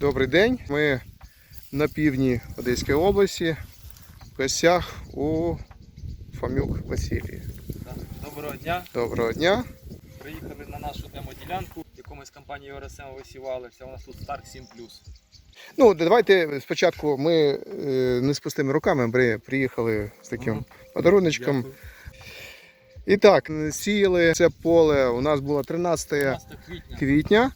Добрий день. Ми на півдні Одеської області в гостях у Фомюк Василії. Доброго дня. Доброго дня. Приїхали на нашу демо-ділянку, яку ми з компанією РСМ висівали. Це у нас тут Старк 7 Ну, давайте спочатку ми е, не з пустими руками при- приїхали з таким Мгм. подаруночком. І так, сіяли це поле. У нас було 13 15 квітня. квітня.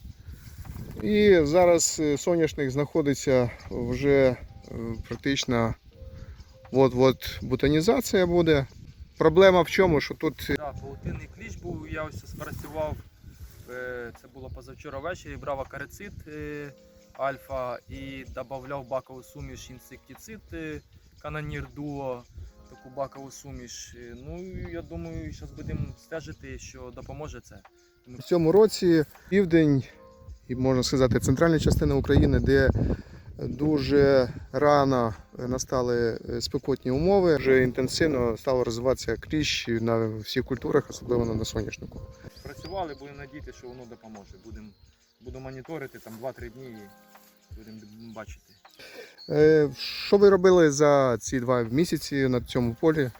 І зараз е, соняшник знаходиться вже е, практично от-от бутонізація буде. Проблема в чому, що тут Да, паутинний кліч був, я ось спрацював. е, Це було позавчора ввечері, брав акарицид е, альфа і додавав бакову суміш інсектицид е, канонір дуо, таку бакову суміш. Е, Ну я думаю, зараз будемо стежити, що допоможе це. в цьому році південь і можна сказати центральна частина України, де дуже рано настали е, спекотні умови, вже інтенсивно стало розвиватися кліщ на всіх культурах, особливо на соняшнику. Працювали, будемо надіятися, що воно допоможе. Будемо буду моніторити там 2-3 дні і будемо бачити. Е, Що ви робили за ці два місяці на цьому полі?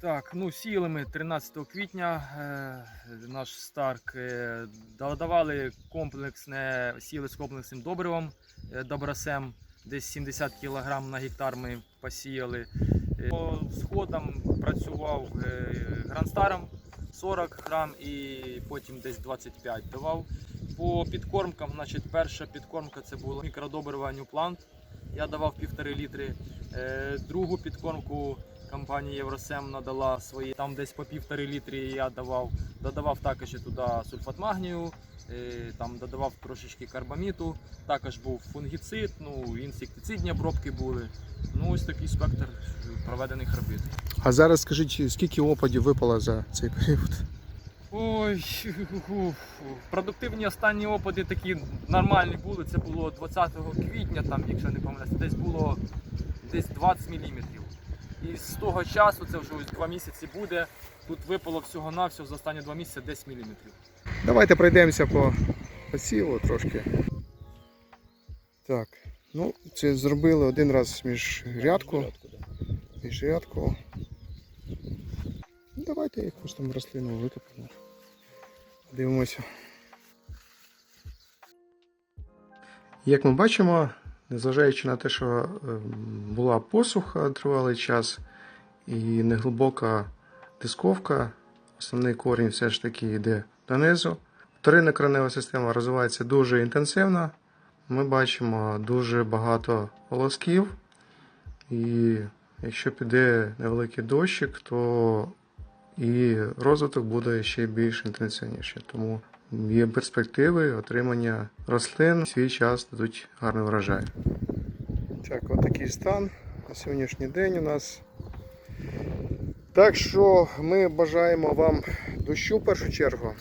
Так, ну сіяли ми 13 квітня. Е, наш Старк е, додавали комплексне, сіяли з комплексним добривом е, Добросем. Десь 70 кг на гектар ми посіяли. Е, по сходам працював е, гранстаром 40 грам і потім десь 25 давав. По підкормкам, значить, перша підкормка це було мікродобрива Newplant. Я давав півтори літри. Е, другу підкормку компанія Євросем надала свої. Там десь по півтори літрі я давав. Додавав також і туди сульфат магнію, е, там додавав трошечки карбаміту. Також був фунгіцид, ну, інсектицидні обробки були. Ну, ось такий спектр проведених робіт. А зараз скажіть, скільки опадів випало за цей період? Ой, продуктивні останні опади такі нормальні були. Це було 20 квітня, там, якщо не помиляюся, десь було десь 20 мм. І з того часу, це вже ось два місяці буде. Тут випало всього-навсього за останні два місяці 10 мм. Давайте пройдемося по посіву трошки. Так, ну це зробили один раз між рядку. Між рядку. Ну, давайте якусь там рослину викопаємо. Дивимося. Як ми бачимо, незважаючи на те, що ем, була посуха тривалий час і неглибока дисковка, основний корінь все ж таки йде донизу. Вторинна коренева система розвивається дуже інтенсивно. Ми бачимо дуже багато волосків. І якщо піде невеликий дощик, то і розвиток буде ще більш інтенсивніше. Тому є перспективи отримання рослин в свій час дадуть гарний врожай. Так, отакий стан на сьогоднішній день у нас. Так що ми бажаємо вам дощу в першу чергу.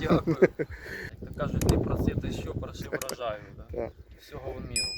Дякую. Кажуть, не просити, що прошу врожаю. Да? Всього в міру.